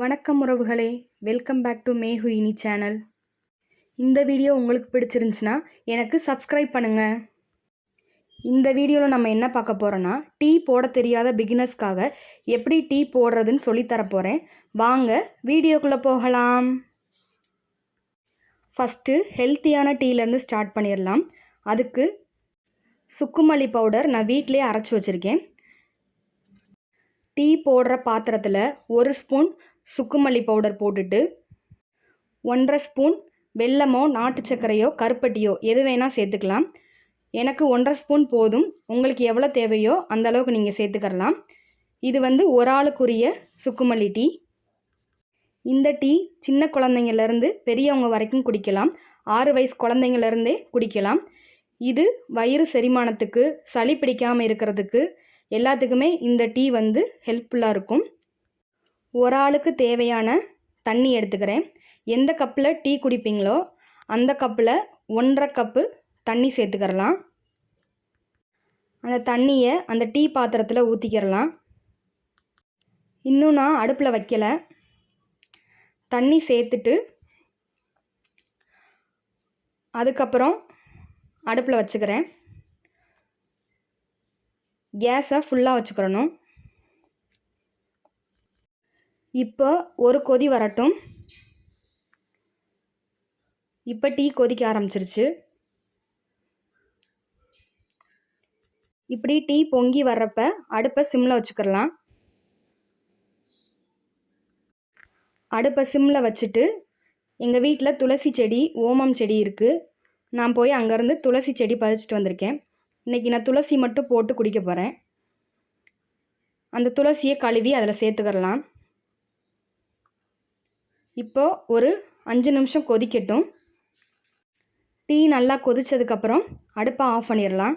வணக்கம் உறவுகளே. Welcome back to மேஹுயினி சேனல். இந்த வீடியோ உங்களுக்கு பிடிச்சிருந்துச்சுன்னா எனக்கு சப்ஸ்கிரைப் பண்ணுங்கள் இந்த வீடியோவில் நம்ம என்ன பார்க்க போகிறோன்னா டீ போட தெரியாத பிகினர்ஸ்க்காக எப்படி டீ போடுறதுன்னு சொல்லித்தரப்போகிறேன் வாங்க வீடியோக்குள்ளே போகலாம். ஃபஸ்ட்டு ஹெல்த்தியான டீலேருந்து ஸ்டார்ட் பண்ணிடலாம். அதுக்கு சுக்குமல்லி பவுடர் நான் வீட்டிலே அரைச்சி வச்சுருக்கேன். டீ போடுற பாத்திரத்தில் ஒரு ஸ்பூன் சுக்குமல்லி பவுடர் போட்டுட்டு ஒன்றரை ஸ்பூன் வெல்லமோ நாட்டு சர்க்கரையோ கருப்பட்டியோ எது வேணால் சேர்த்துக்கலாம். எனக்கு ஒன்றரை ஸ்பூன் போதும். உங்களுக்கு எவ்வளோ தேவையோ அந்த அளவுக்கு நீங்கள் சேர்த்துக்கரலாம் இது வந்து ஒரு ஆளுக்குரிய சுக்குமல்லி டீ. இந்த டீ சின்ன குழந்தைங்கள்லேருந்து பெரியவங்க வரைக்கும் குடிக்கலாம். ஆறு வயசு குழந்தைங்கள்லேருந்தே குடிக்கலாம். இது வயிறு செரிமானத்துக்கு சளி பிடிக்காமல் இருக்கிறதுக்கு எல்லாத்துக்குமே இந்த டீ வந்து ஹெல்ப்ஃபுல்லாக இருக்கும். ஒரு ஆளுக்கு தேவையான தண்ணி எடுத்துக்கிறேன். எந்த கப்பில் டீ குடிப்பீங்களோ அந்த கப்பில் ஒன்றரை கப்பு தண்ணி சேர்த்துக்கிறலாம். அந்த தண்ணியை அந்த டீ பாத்திரத்தில் ஊற்றிக்கிறலாம் இன்னும் நான் அடுப்பில் வைக்கலை. தண்ணி சேர்த்துட்டு அதுக்கப்புறம் அடுப்பில் வச்சுக்கிறேன். கேஸை ஃபுல்லாக வச்சுக்கிறணும். இப்போ ஒரு கொதி வரட்டும். இப்போ டீ கொதிக்க ஆரம்பிச்சிருச்சு. இப்படி டீ பொங்கி வர்றப்ப அடுப்பை சிம்மில் வச்சுக்கிறலாம். அடுப்பை சிம்மில் வச்சுட்டு எங்கள் வீட்டில் துளசி செடி ஓமம் செடி இருக்குது. நான் போய் அங்கேருந்து துளசி செடி பதிச்சிட்டு வந்திருக்கேன். இன்றைக்கி நான் துளசி மட்டும் போட்டு குடிக்க போகிறேன் அந்த துளசியை கழுவி அதில் சேர்த்துக்கிறலாம். இப்போ ஒரு அஞ்சு நிமிஷம் கொதிக்கட்டும். டீ நல்லா கொதித்ததுக்கப்புறம் அடுப்பை ஆஃப் பண்ணிடலாம்.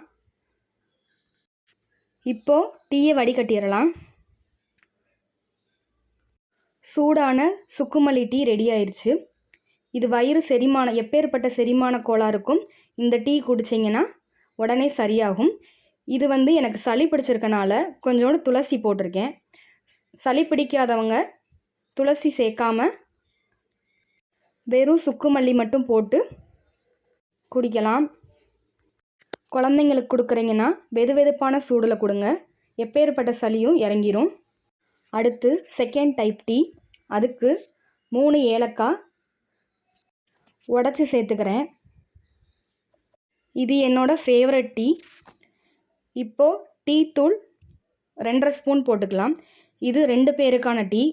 இப்போது டீயை வடிகட்டிடலாம். சூடான சுக்குமல்லி டீ ரெடி ஆயிடுச்சு இது வயிறு செரிமான எப்பேற்பட்ட செரிமான கோளாறுக்கும் இந்த டீ குடிச்சிங்கன்னா உடனே சரியாகும். இது வந்து எனக்கு சளி பிடிச்சிருக்கனால கொஞ்சோண்டு துளசி போட்டிருக்கேன். சளி பிடிக்காதவங்க துளசி சேர்க்காம வெறும் சுக்குமல்லி மட்டும் போட்டு குடிக்கலாம். குழந்தைங்களுக்கு கொடுக்குறீங்கன்னா வெது வெதுப்பான சூடில் கொடுங்க. எப்பேற்பட்ட சளியும் இறங்கிரும். அடுத்து செகண்ட் டைப் டீ அதுக்கு மூணு ஏலக்காய் உடச்சி சேர்த்துக்கிறேன். இது என்னோடய ஃபேவரட் டீ இப்போது டீ தூள் ரெண்டரை ஸ்பூன் போட்டுக்கலாம். இது ரெண்டு பேருக்கான டீ.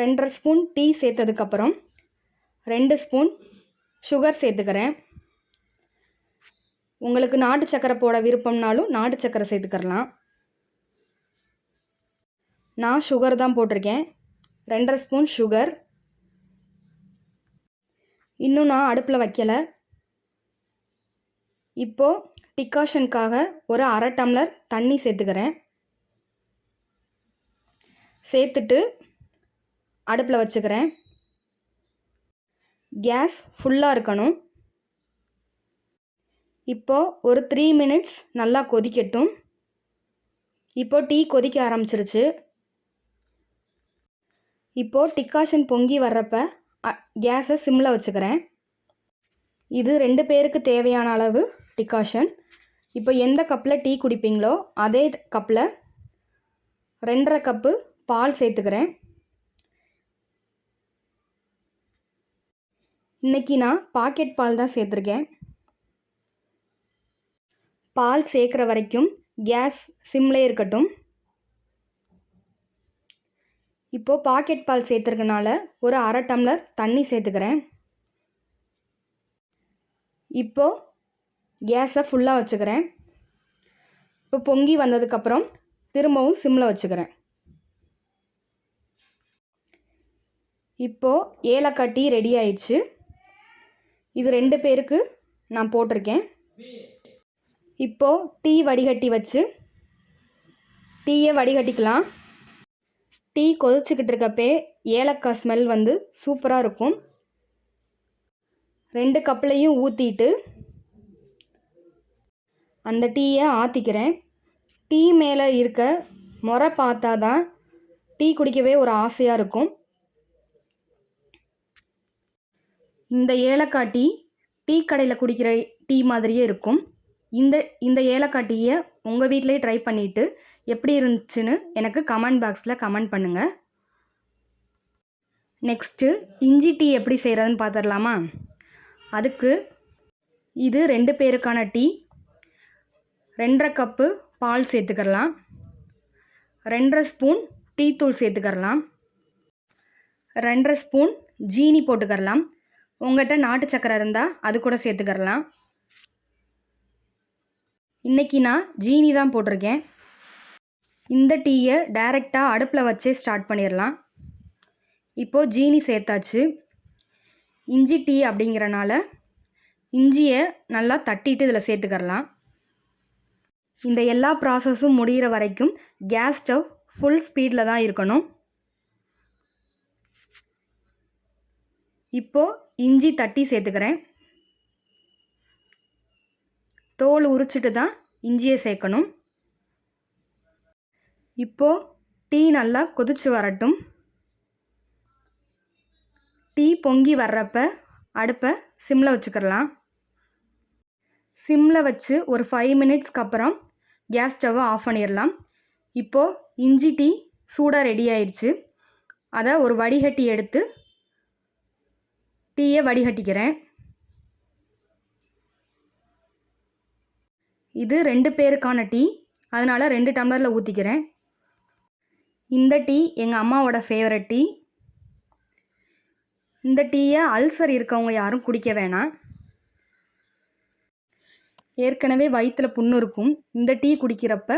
ரெண்டரை ஸ்பூன் டீ சேர்த்ததுக்கப்புறம் ரெண்டு ஸ்பூன் சுகர் சேர்த்துக்கிறேன். உங்களுக்கு நாட்டு சக்கரை போட விருப்பம்னாலும் நாட்டு சக்கரை சேர்த்துக்கிறலாம். நான் சுகர் தான் போட்டிருக்கேன். ரெண்டரை ஸ்பூன் சுகர். இன்னும் நான் அடுப்பில் வைக்கலை. இப்போது டிகாஷனுக்காக ஒரு அரை டம்ளர் தண்ணி சேர்த்துக்கிறேன். சேர்த்துட்டு அடுப்பில் வச்சுக்கிறேன். கேஸ் ஃபுல்லாக இருக்கணும். இப்போது ஒரு த்ரீ மினிட்ஸ் நல்லா கொதிக்கட்டும். இப்போது டீ கொதிக்க ஆரம்பிச்சிருச்சு. இப்போது டிக்காஷன் பொங்கி வர்றப்ப கேஸை சிம்மில் வச்சுக்கிறேன். இது ரெண்டு பேருக்கு தேவையான அளவு டிக்காஷன். இப்போ எந்த கப்பில் டீ குடிப்பீங்களோ அதே கப்பில் ரெண்டரை கப்பு பால் சேர்த்துக்கிறேன். இன்றைக்கி நான் பாக்கெட் பால் தான் சேர்த்துருக்கேன். பால் சேர்க்குற வரைக்கும் கேஸ் சிம்லே இருக்கட்டும். இப்போது பாக்கெட் பால் சேர்த்துருக்கனால ஒரு அரை டம்ளர் தண்ணி சேர்த்துக்கிறேன். இப்போது கேஸை ஃபுல்லாக வச்சுக்கிறேன். இப்போ பொங்கி வந்ததுக்கப்புறம் திரும்பவும் சிம்மில் வச்சுக்கிறேன். இப்போது ஏலக்காய் டீ ரெடி ஆயிடுச்சு. இது ரெண்டு பேருக்கு நான் போட்டிருக்கேன். இப்போது டீ வடிகட்டி வச்சு டீயை வடிகட்டிக்கலாம். டீ கொதிச்சுக்கிட்டு இருக்கப்பே ஏலக்காய் ஸ்மெல் வந்து சூப்பராக இருக்கும். ரெண்டு கப்லையும் ஊற்றிட்டு அந்த டீயை ஆற்றிக்கிறேன் டீ மேலே இருக்க முறை பார்த்தா தான் டீ குடிக்கவே ஒரு ஆசையாக இருக்கும். இந்த ஏலக்காய் டீ டீ கடையில் குடிக்கிற டீ மாதிரியே இருக்கும். இந்த இந்த ஏலக்காய் டீயை உங்கள் வீட்டிலேயே ட்ரை பண்ணிவிட்டு எப்படி இருந்துச்சுன்னு எனக்கு கமெண்ட் பாக்ஸில் கமெண்ட் பண்ணுங்கள் நெக்ஸ்ட்டு இஞ்சி டீ எப்படி செய்கிறதுன்னு பார்த்துடலாமா அதுக்கு இது ரெண்டு பேருக்கான டீ. ரெண்டரை கப்பு பால் சேர்த்துக்கிறலாம். ரெண்டரை ஸ்பூன் டீத்தூள் சேர்த்துக்கரலாம் சேர்த்துக்கிறலாம். ரெண்டரை ஸ்பூன் ஜீனி போட்டுக்கரலாம் உங்கள்கிட்ட நாட்டு சக்கரை இருந்தால் அது கூட சேர்த்துக்கரலாம் இன்றைக்கி நான் ஜீனி தான் போட்டிருக்கேன். இந்த டீயை டைரெக்டாக அடுப்பில் வச்சே ஸ்டார்ட் பண்ணிடலாம் இப்போது ஜீனி சேர்த்தாச்சு. இஞ்சி டீ அப்படிங்கிறனால இஞ்சியை நல்லா தட்டிட்டு இதில் சேர்த்துக்கரலாம் இந்த எல்லா ப்ராசஸும் முடிகிற வரைக்கும் கேஸ் ஸ்டவ் ஃபுல் ஸ்பீடில் தான் இருக்கணும். இப்போது இஞ்சி தட்டி சேர்த்துக்கிறேன். தோல் உரிச்சிட்டு தான் இஞ்சியை சேர்க்கணும். இப்போது டீ நல்லா கொதிச்சு வரட்டும். டீ பொங்கி வர்றப்ப அடுப்பை சிம்மில் வச்சுக்கிறலாம். சிம்மில் வச்சு ஒரு ஃபைவ் மினிட்ஸ்க்கு அப்புறம் கேஸ் ஸ்டவ்வை ஆஃப் பண்ணிடலாம் இப்போது இஞ்சி டீ சூடாக ரெடி ஆயிடுச்சு அதை ஒரு வடிகட்டி எடுத்து டீயை வடிகட்டிக்கிறேன். இது ரெண்டு பேருக்கான டீ. அதனால் ரெண்டு டம்ளரில் ஊற்றிக்கிறேன் இந்த டீ எங்கள் அம்மாவோட ஃபேவரட் டீ. இந்த டீயை அல்சர் இருக்கவங்க யாரும் குடிக்க வேணாம். ஏற்கனவே வயிற்றில் புண்ணு இருக்கும். இந்த டீ குடிக்கிறப்ப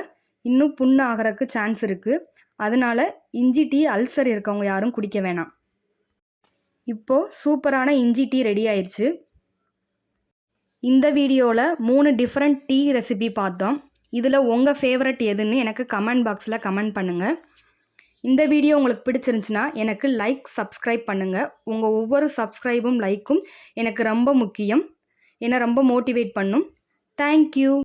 இன்னும் புண்ணு ஆகிறதுக்கு சான்ஸ் இருக்குது அதனால் இஞ்சி டீ அல்சர் இருக்கவங்க யாரும் குடிக்க வேணாம். இப்போது சூப்பரான இஞ்சி டீ ரெடி ஆயிடுச்சு இந்த வீடியோவில் மூணு டிஃப்ரெண்ட் டீ ரெசிபி பார்த்தோம். இதில் உங்கள் ஃபேவரட் எதுன்னு எனக்கு கமெண்ட் பாக்ஸில் கமெண்ட் பண்ணுங்கள் இந்த வீடியோ உங்களுக்கு பிடிச்சிருந்துச்சின்னா எனக்கு லைக் சப்ஸ்கிரைப் பண்ணுங்கள் உங்கள் ஒவ்வொரு சப்ஸ்கிரைபும் லைக்கும் எனக்கு ரொம்ப முக்கியம். என்னை ரொம்ப மோட்டிவேட் பண்ணும். தேங்க்யூ